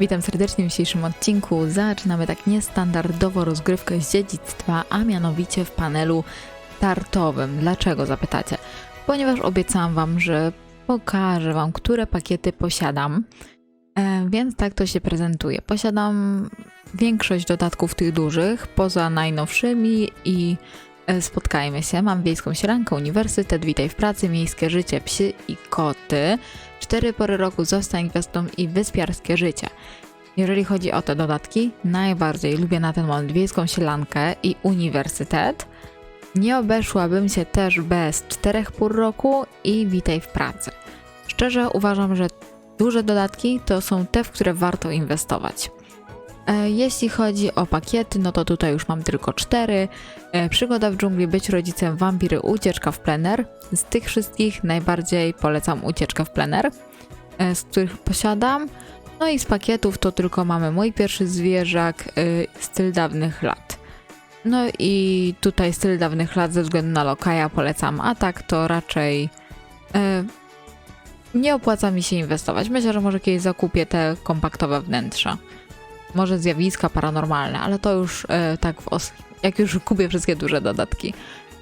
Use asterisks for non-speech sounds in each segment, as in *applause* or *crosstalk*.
Witam serdecznie w dzisiejszym odcinku. Zaczynamy tak niestandardowo rozgrywkę z dziedzictwa, a mianowicie w panelu startowym. Dlaczego zapytacie? Ponieważ obiecałam Wam, że pokażę Wam, które pakiety posiadam. E, więc tak to się prezentuje. Posiadam większość dodatków tych dużych, poza najnowszymi i e, spotkajmy się. Mam wiejską sierankę, uniwersytet, witaj w pracy, miejskie życie, psy i koty. Cztery pory roku zostań gwiazdą i wyspiarskie życie. Jeżeli chodzi o te dodatki, najbardziej lubię na ten moment wiejską sielankę i uniwersytet. Nie obeszłabym się też bez czterech pór roku i witaj w pracy. Szczerze uważam, że duże dodatki to są te, w które warto inwestować. E, Jeśli chodzi o pakiety, no to tutaj już mam tylko cztery. E, Przygoda w dżungli, być rodzicem, wampiry, ucieczka w plener. Z tych wszystkich najbardziej polecam ucieczkę w plener, e, z których posiadam. No i z pakietów to tylko mamy mój pierwszy zwierzak, styl dawnych lat. No i tutaj styl dawnych lat ze względu na lokaja polecam, a tak to raczej nie opłaca mi się inwestować. Myślę, że może kiedyś zakupię te kompaktowe wnętrza. Może zjawiska paranormalne, ale to już e, tak w os- jak już kupię wszystkie duże dodatki.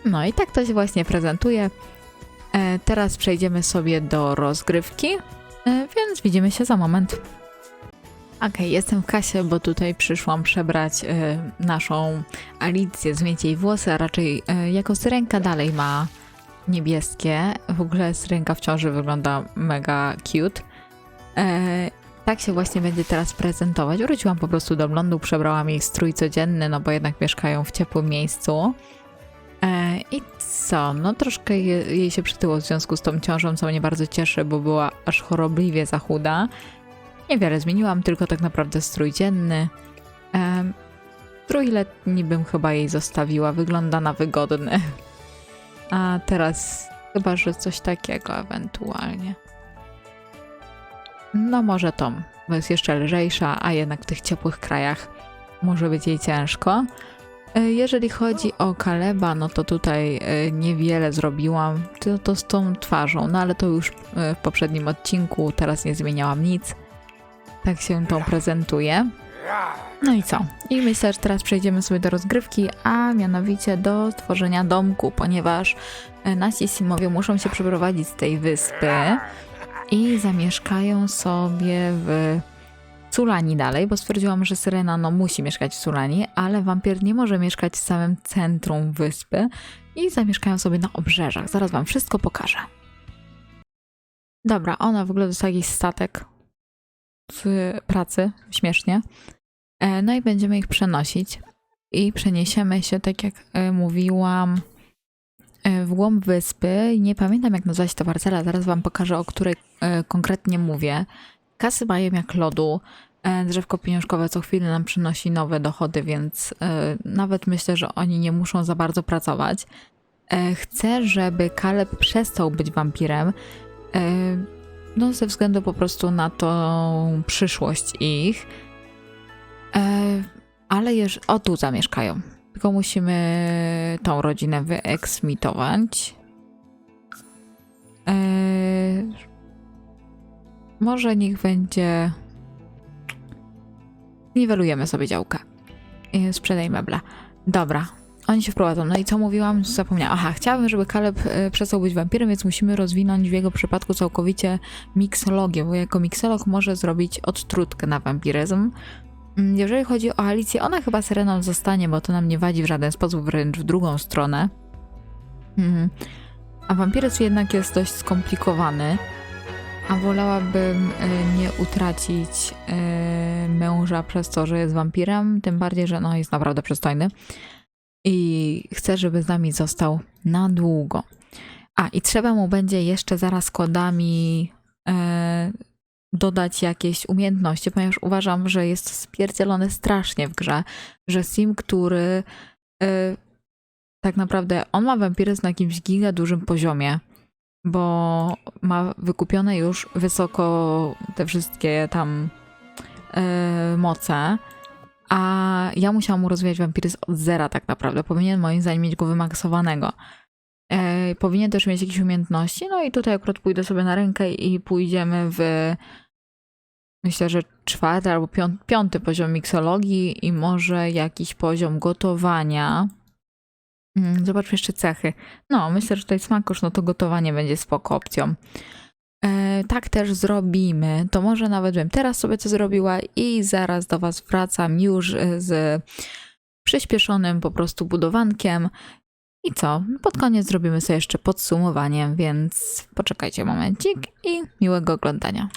No i tak to się właśnie prezentuje. E, teraz przejdziemy sobie do rozgrywki, e, więc widzimy się za moment. Okej, jestem w kasie, bo tutaj przyszłam przebrać naszą Alicję, zmienić jej włosy, a raczej e, jako syrenka dalej ma niebieskie. W ogóle syrenka w ciąży wygląda mega cute. Tak się właśnie będzie teraz prezentować. Wróciłam po prostu do Londu, przebrałam jej strój codzienny, no bo jednak mieszkają w ciepłym miejscu. E, I co? No troszkę je, jej się przytyło w związku z tą ciążą, co mnie bardzo cieszy, bo była aż chorobliwie za chuda. Niewiele zmieniłam, tylko tak naprawdę strój dzienny. E, strój letni bym chyba jej zostawiła, wygląda na wygodny. *laughs* A teraz chyba, że coś takiego ewentualnie. No może Tom, bo jest jeszcze lżejsza, a jednak w tych ciepłych krajach może być jej ciężko. E, Jeżeli chodzi o Kaleba, no to tutaj e, niewiele zrobiłam. To, to z tą twarzą, no ale to już e, w poprzednim odcinku, teraz nie zmieniałam nic. Tak się tą prezentuje. No i co? I myślę, że teraz przejdziemy sobie do rozgrywki, a mianowicie do tworzenia domku, ponieważ nasi Simowie muszą się przeprowadzić z tej wyspy i zamieszkają sobie w Sulani dalej, bo stwierdziłam, że Syrena no, musi mieszkać w Sulani, ale wampir nie może mieszkać w samym centrum wyspy i zamieszkają sobie na obrzeżach. Zaraz wam wszystko pokażę. Dobra, ona w ogóle dostała jakiś statek w pracy, śmiesznie. E, No i będziemy ich przenosić i przeniesiemy się, tak jak e, mówiłam, w głąb wyspy. Nie pamiętam jak nazywa się ta parcela, zaraz wam pokażę, o której e, konkretnie mówię. Kasy mają jak lodu. E, Drzewko pieniążkowe co chwilę nam przynosi nowe dochody, więc e, nawet myślę, że oni nie muszą za bardzo pracować. E, Chcę, żeby Kaleb przestał być wampirem. e, No, ze względu po prostu na tą przyszłość ich. E, ale już o tu zamieszkają. Tylko musimy tą rodzinę wyeksmitować. E, może niech będzie. Niwelujemy sobie działkę. I sprzedaj meble. Dobra. Oni się wprowadzą. No i co mówiłam? Zapomniałam. Aha, chciałabym, żeby Kaleb e, przestał być wampirem, więc musimy rozwinąć w jego przypadku całkowicie miksologię, bo jako miksolog może zrobić odtrutkę na wampiryzm. Mm, Jeżeli chodzi o Alicję, ona chyba Sereną zostanie, bo to nam nie wadzi w żaden sposób, wręcz w drugą stronę. Mhm. A wampiryzm jednak jest dość skomplikowany, a wolałabym y, nie utracić y, męża przez to, że jest wampirem, tym bardziej, że no, jest naprawdę przystojny. I chcę, żeby z nami został na długo. A, i trzeba mu będzie jeszcze zaraz kodami e, dodać jakieś umiejętności, ponieważ uważam, że jest spierdzielony strasznie w grze, że Sim, który y, tak naprawdę on ma wampiryzm na jakimś giga dużym poziomie, bo ma wykupione już wysoko te wszystkie tam y, moce, a ja musiałam mu rozwijać wampiryzm od zera tak naprawdę. Powinien moim zdaniem mieć go wymaksowanego. E, powinien też mieć jakieś umiejętności, no i tutaj akurat pójdę sobie na rękę i pójdziemy w myślę, że czwarty albo pią- piąty poziom miksologii i może jakiś poziom gotowania. Mm, Zobaczmy jeszcze cechy. No, myślę, że tutaj smakosz, no to gotowanie będzie spoko opcją. E, tak też zrobimy. To może nawet bym teraz sobie to zrobiła i zaraz do Was wracam już z przyspieszonym po prostu budowankiem. I co? Pod koniec zrobimy sobie jeszcze podsumowanie, więc poczekajcie momencik i miłego oglądania.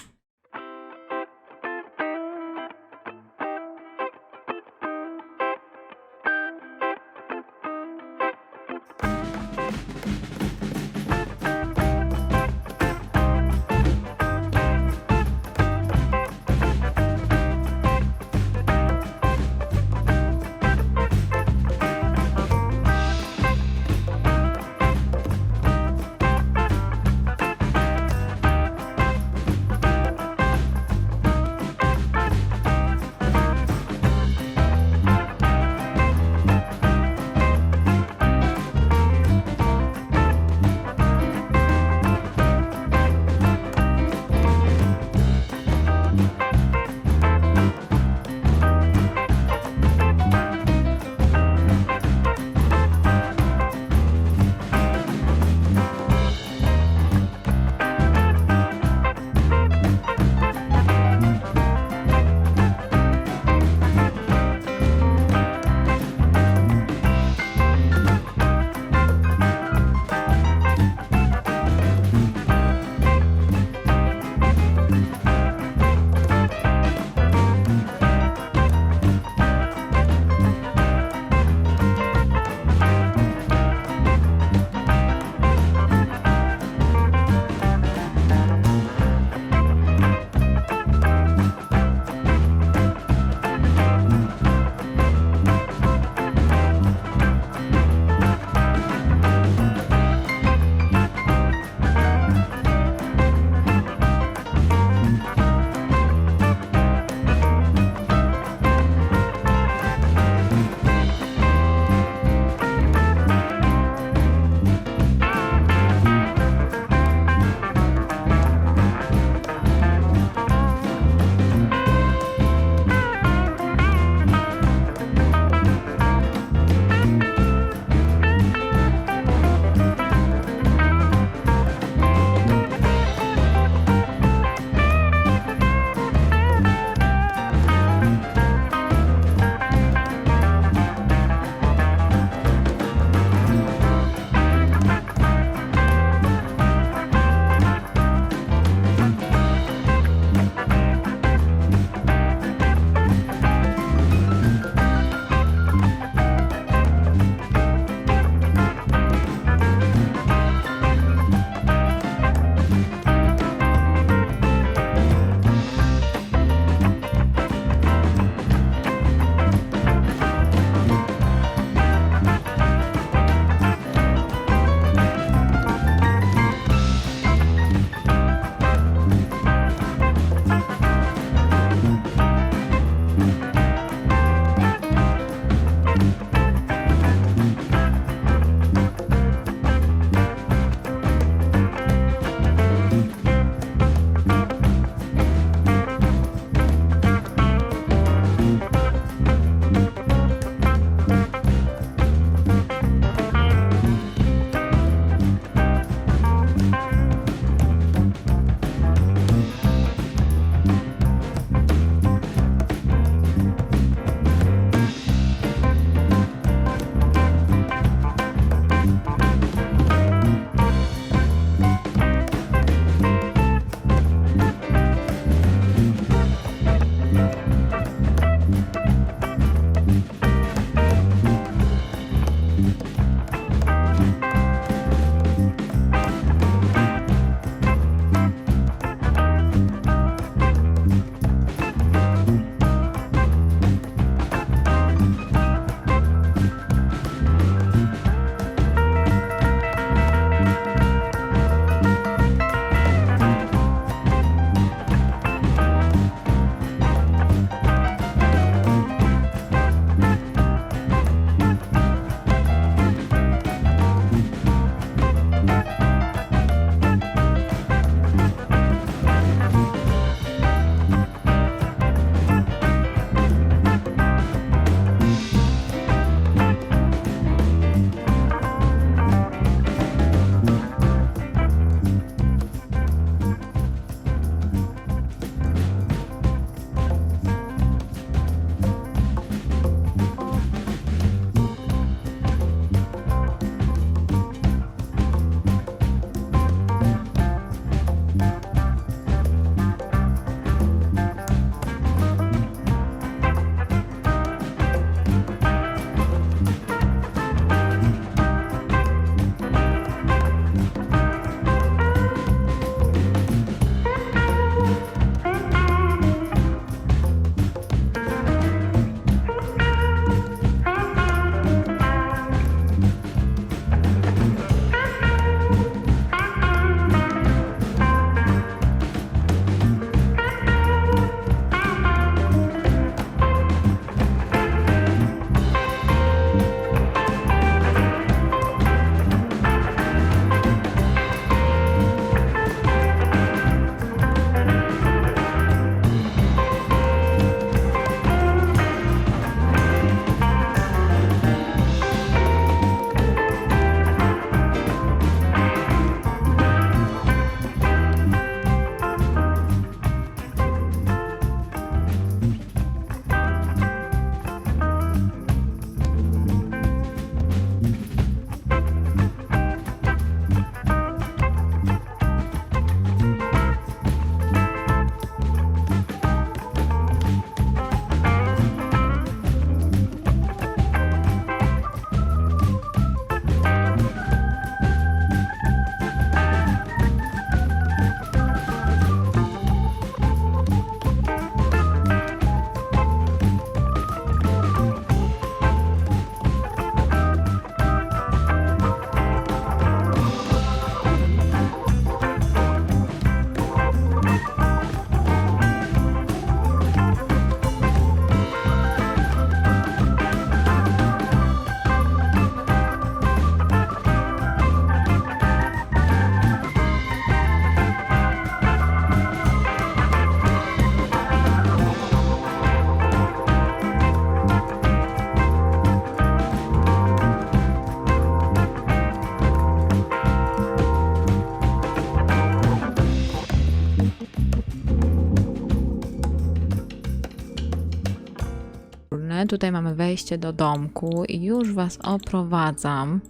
Tutaj mamy wejście do domku i już was oprowadzam.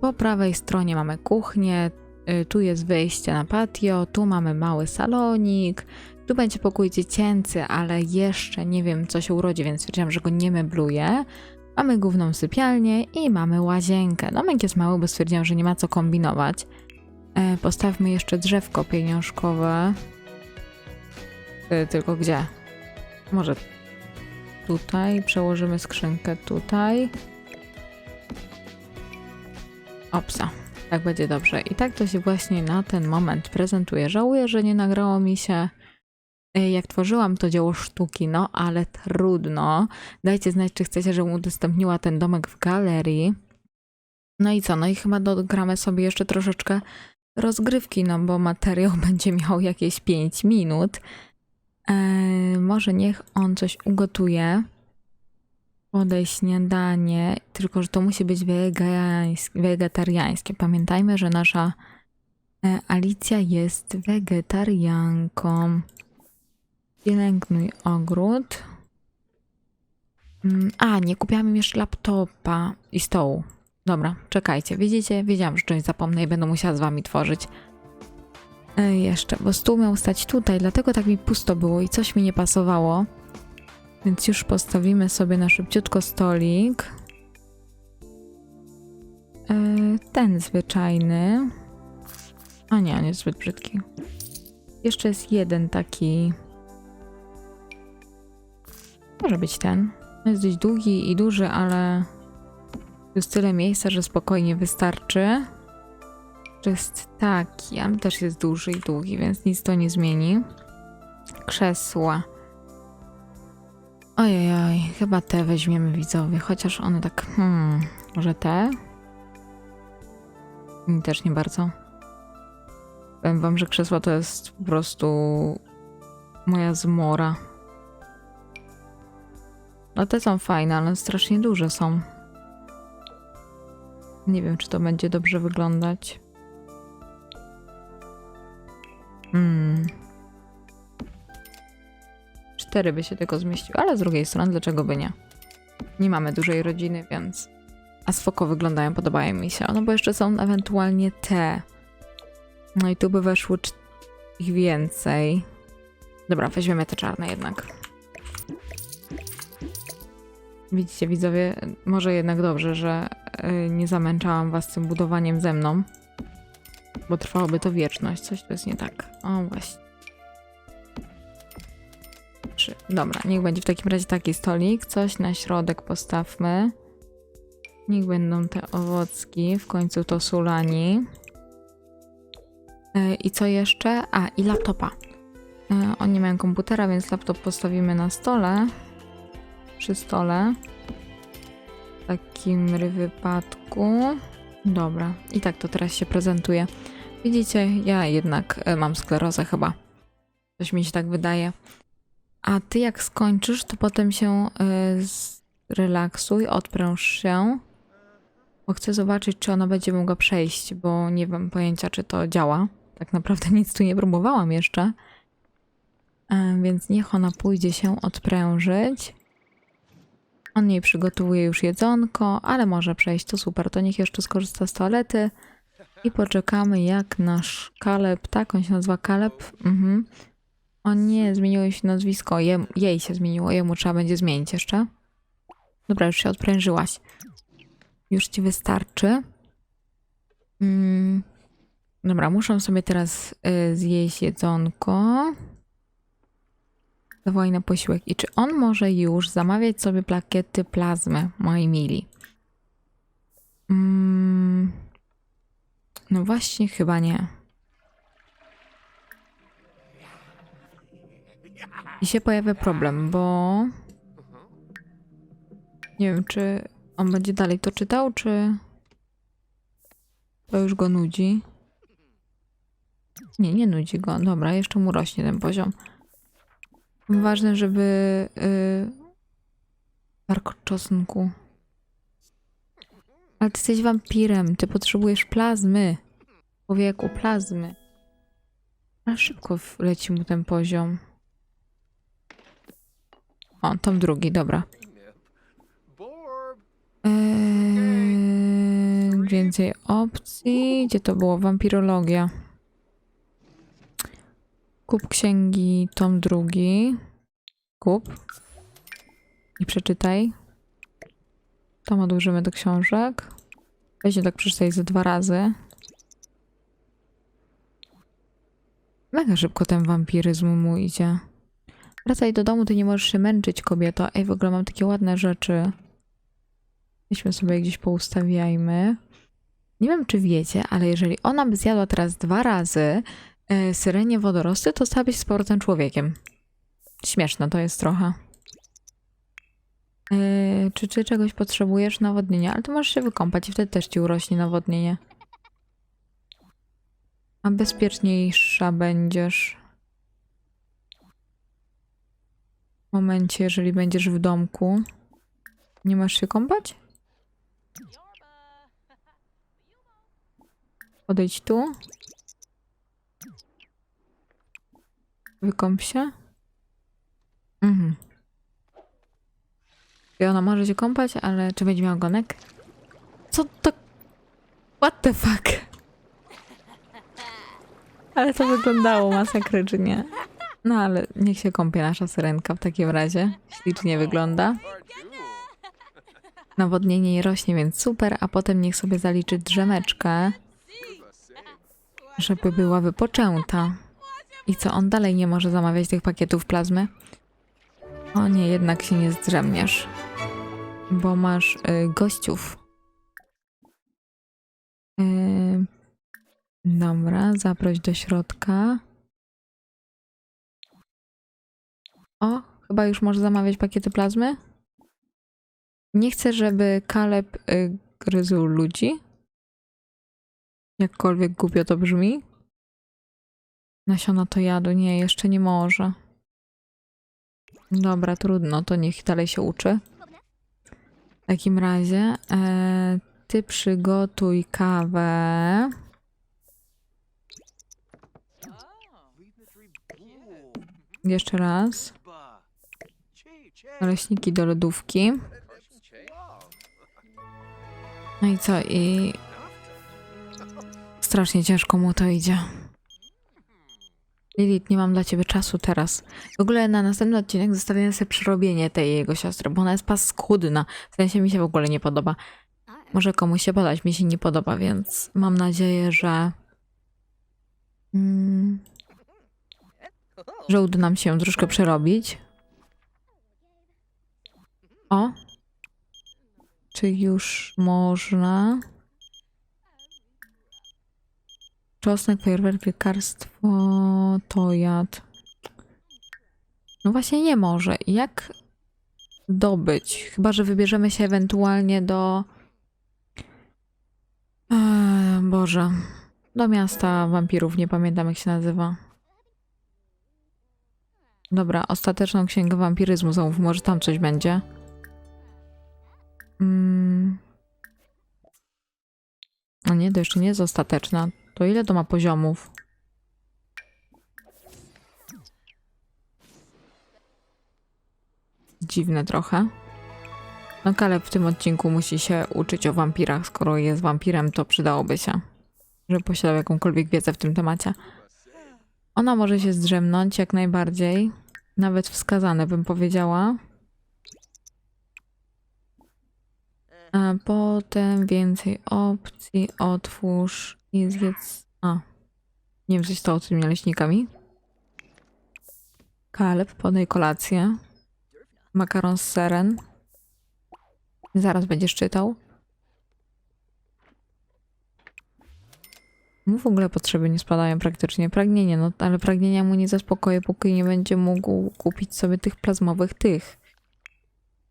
Po prawej stronie mamy kuchnię, y, tu jest wyjście na patio, tu mamy mały salonik, tu będzie pokój dziecięcy, ale jeszcze nie wiem co się urodzi, więc stwierdziłam, że go nie mebluję. Mamy główną sypialnię i mamy łazienkę. Domek jest mały, bo stwierdziłam, że nie ma co kombinować. E, postawmy jeszcze drzewko pieniążkowe. E, tylko gdzie? Może tutaj. Przełożymy skrzynkę tutaj. Opsa. Tak będzie dobrze. I tak to się właśnie na ten moment prezentuje. Żałuję, że nie nagrało mi się e, jak tworzyłam to dzieło sztuki, no ale trudno. Dajcie znać, czy chcecie, żebym udostępniła ten domek w galerii. No i co? No i chyba dogramy sobie jeszcze troszeczkę rozgrywki, no bo materiał *laughs* będzie miał jakieś 5 minut. Eee, może niech on coś ugotuje. Podaj śniadanie, tylko że to musi być wegetariańskie. Pamiętajmy, że nasza e, Alicja jest wegetarianką. Pielęgnuj ogród. Mm, A, nie kupiłam im jeszcze laptopa i stołu. Dobra, czekajcie. Widzicie? Wiedziałam, że coś zapomnę i będę musiała z wami tworzyć. E, jeszcze, bo stół miał stać tutaj, dlatego tak mi pusto było i coś mi nie pasowało. Więc już postawimy sobie na szybciutko stolik. E, ten zwyczajny. A nie, on jest zbyt brzydki. Jeszcze jest jeden taki. Może być ten. Jest dość długi i duży, ale jest tyle miejsca, że spokojnie wystarczy. Jest taki, ale też jest duży i długi, więc nic to nie zmieni. Krzesła. Ojej, oj, chyba te weźmiemy widzowie, chociaż one tak, hmm, może te? Mi też nie bardzo. Powiem wam, że krzesła to jest po prostu moja zmora. No te są fajne, ale strasznie duże są. Nie wiem, czy to będzie dobrze wyglądać. Hmm. Cztery by się tylko zmieściły, ale z drugiej strony, dlaczego by nie? Nie mamy dużej rodziny, więc. A spoko wyglądają, podobają mi się. No bo jeszcze są ewentualnie te. No i tu by weszło ich więcej. Dobra, weźmiemy te czarne jednak. Widzicie, widzowie, może jednak dobrze, że y, nie zamęczałam was tym budowaniem ze mną. Bo trwałoby to wieczność. Coś tu jest nie tak. O, właśnie. Trzy. Dobra, niech będzie w takim razie taki stolik. Coś na środek postawmy. Niech będą te owocki. W końcu to sulani. Y, I co jeszcze? A, i laptopa. Y, Oni mają komputera, więc laptop postawimy na stole. Przy stole. W takim wypadku. Dobra, i tak to teraz się prezentuje. Widzicie, ja jednak e, mam sklerozę chyba. Coś mi się tak wydaje. A ty jak skończysz, to potem się y, zrelaksuj, odpręż się. Bo chcę zobaczyć, czy ona będzie mogła przejść, bo nie mam pojęcia, czy to działa. Tak naprawdę *laughs* nic tu nie próbowałam jeszcze. E, więc niech ona pójdzie się odprężyć. On jej przygotowuje już jedzonko, ale może przejść, to super. To niech jeszcze skorzysta z toalety i poczekamy jak nasz Kaleb, tak on się nazywa Kaleb? Mhm. O nie, zmieniło się nazwisko, jej się zmieniło, jemu trzeba będzie zmienić jeszcze. Dobra, już się odprężyłaś. Już ci wystarczy. Mm. Dobra, muszę sobie teraz y, zjeść jedzonko. Zawołaj na posiłek. I czy on może już zamawiać sobie plakiety plazmy, moi mili? Mm, no właśnie, chyba nie. I się pojawia problem, bo nie wiem, czy on będzie dalej to czytał, czy to już go nudzi. Nie, nie nudzi go. Dobra, jeszcze mu rośnie ten poziom. Ważne, żeby yy, warkot czosnku. Ale ty jesteś wampirem, ty potrzebujesz plazmy. Człowieku, plazmy. A szybko leci mu ten poziom. O, tom drugi, dobra. Eee, więcej opcji. Gdzie to było? Wampirologia. Kup księgi, tom drugi. Kup. I przeczytaj. Tam odłożymy do książek. Weźcie tak przeczytaj ze dwa razy. Mega szybko ten wampiryzm mu idzie. Wracaj do domu, ty nie możesz się męczyć, kobieto. Ej, w ogóle mam takie ładne rzeczy. Weźmy sobie gdzieś poustawiajmy. Nie wiem, czy wiecie, ale jeżeli ona by zjadła teraz dwa razy e, syrenie wodorosty, to stałaby się z powrotem człowiekiem. Śmieszne to jest trochę. E, czy ty czegoś potrzebujesz? Nawodnienia, ale ty możesz się wykąpać i wtedy też ci urośnie nawodnienie. A bezpieczniejsza będziesz. W momencie, jeżeli będziesz w domku. Nie masz się kąpać? Podejdź tu. Wykąp się. Mhm. I ona może się kąpać, ale czy będzie miał ogonek? Co to? What the fuck? Ale to wyglądało masakrycznie. No ale niech się kąpie nasza syrenka w takim razie. Ślicznie wygląda. Nawodnienie nie rośnie, więc super, a potem niech sobie zaliczy drzemeczkę, żeby była wypoczęta. I co, on dalej nie może zamawiać tych pakietów plazmy? O nie, jednak się nie zdrzemniesz, bo masz y, gościów. Y, dobra, zaproś do środka. O, chyba już może zamawiać pakiety plazmy? Nie chcę, żeby Kaleb y, gryzł ludzi. Jakkolwiek głupio to brzmi. Nasiona to jadu. Nie, jeszcze nie może. Dobra, trudno, to niech dalej się uczy. W takim razie e, ty przygotuj kawę. Jeszcze raz. Naleśniki do lodówki. No i co? I strasznie ciężko mu to idzie. Lilith, nie mam dla ciebie czasu teraz. W ogóle na następny odcinek zostawiam sobie przerobienie tej jego siostry, bo ona jest paskudna. W sensie mi się w ogóle nie podoba. Może komuś się podać, mi się nie podoba, więc mam nadzieję, że. Mm, że uda nam się troszkę przerobić. O! Czy już można? Czosnek, fajerwerk, piekarstwo, to jad. No właśnie nie może. Jak dobyć? Chyba, że wybierzemy się ewentualnie do... Eee, Boże. Do miasta wampirów, nie pamiętam jak się nazywa. Dobra, ostateczną księgę wampiryzmu zamów, może tam coś będzie. Mm. A nie, to jeszcze nie jest ostateczna. To ile to ma poziomów? Dziwne trochę. No Kaleb w tym odcinku musi się uczyć o wampirach. Skoro jest wampirem, to przydałoby się, żeby posiadał jakąkolwiek wiedzę w tym temacie. Ona może się zdrzemnąć jak najbardziej. Nawet wskazane bym powiedziała. A potem więcej opcji. Otwórz i zjedz. A. Nie wiem, coś stało z tymi naleśnikami. Kaleb, podaj kolację. Makaron z seren. Zaraz będziesz czytał. Mu w ogóle potrzeby nie spadają praktycznie. Pragnienie, no ale pragnienia mu nie zaspokoję, póki nie będzie mógł kupić sobie tych plazmowych tych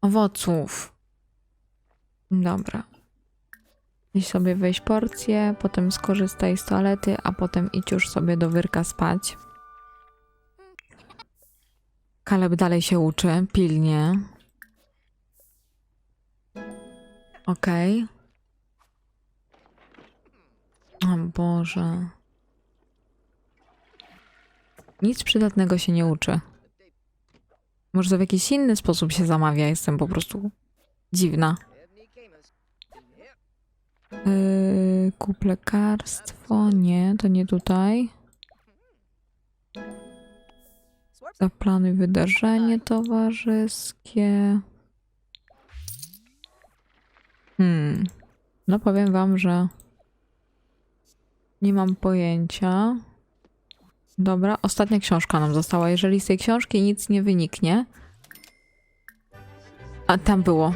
owoców. Dobra. Idź sobie weź porcję, potem skorzystaj z toalety, a potem idź już sobie do wyrka spać. Kaleb dalej się uczy, pilnie. Okej. O Boże. Nic przydatnego się nie uczy. Może w jakiś inny sposób się zamawia, jestem po prostu dziwna. Yy, kup lekarstwo. Nie, to nie tutaj. Zaplanuj wydarzenie towarzyskie. Hmm. No powiem wam, że nie mam pojęcia. Dobra, ostatnia książka nam została. Jeżeli z tej książki nic nie wyniknie. A tam było.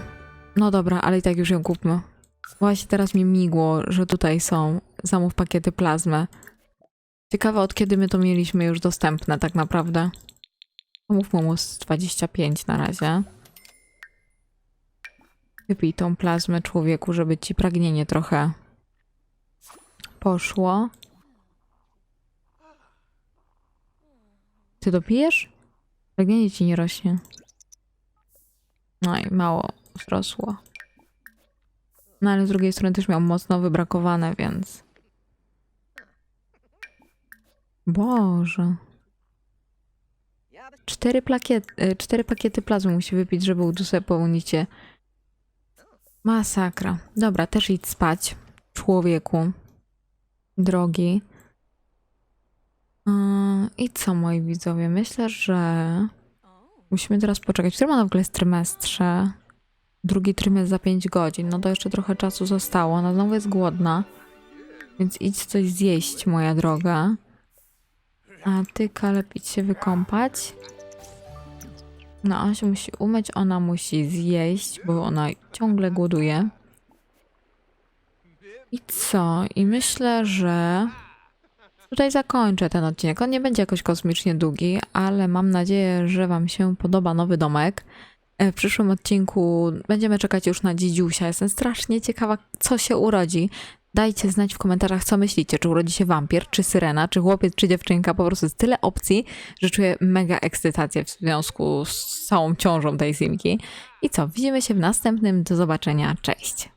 No dobra, ale i tak już ją kupmy. Właśnie teraz mi migło, że tutaj są. Zamów pakiety plazmy. Ciekawe od kiedy my to mieliśmy już dostępne tak naprawdę. Zamów mu z 25 na razie. Wypij tą plazmę człowieku, żeby ci pragnienie trochę poszło. Ty dopijesz? Pragnienie ci nie rośnie. No i mało wzrosło. No ale z drugiej strony też miał mocno wybrakowane, więc... Boże. Cztery, y, cztery pakiety plazmy musi wypić, żeby uzupełnić się. Masakra. Dobra, też idź spać. Człowieku. Drogi. Yy, I co, moi widzowie? Myślę, że musimy teraz poczekać. Który ma w ogóle jest trymestrze? Drugi trymestr za 5 godzin. No to jeszcze trochę czasu zostało. Ona znowu jest głodna. Więc idź coś zjeść, moja droga. A ty, Kaleb, idź się wykąpać. No, ona się musi umyć, ona musi zjeść, bo ona ciągle głoduje. I co? I myślę, że tutaj zakończę ten odcinek. On nie będzie jakoś kosmicznie długi, ale mam nadzieję, że Wam się podoba nowy domek. E, W przyszłym odcinku będziemy czekać już na dzidziusia. Jestem strasznie ciekawa, co się urodzi. Dajcie znać w komentarzach, co myślicie. Czy urodzi się wampir, czy syrena, czy chłopiec, czy dziewczynka. Po prostu jest tyle opcji, że czuję mega ekscytację w związku z całą ciążą tej simki. I co, widzimy się w następnym. Do zobaczenia. Cześć!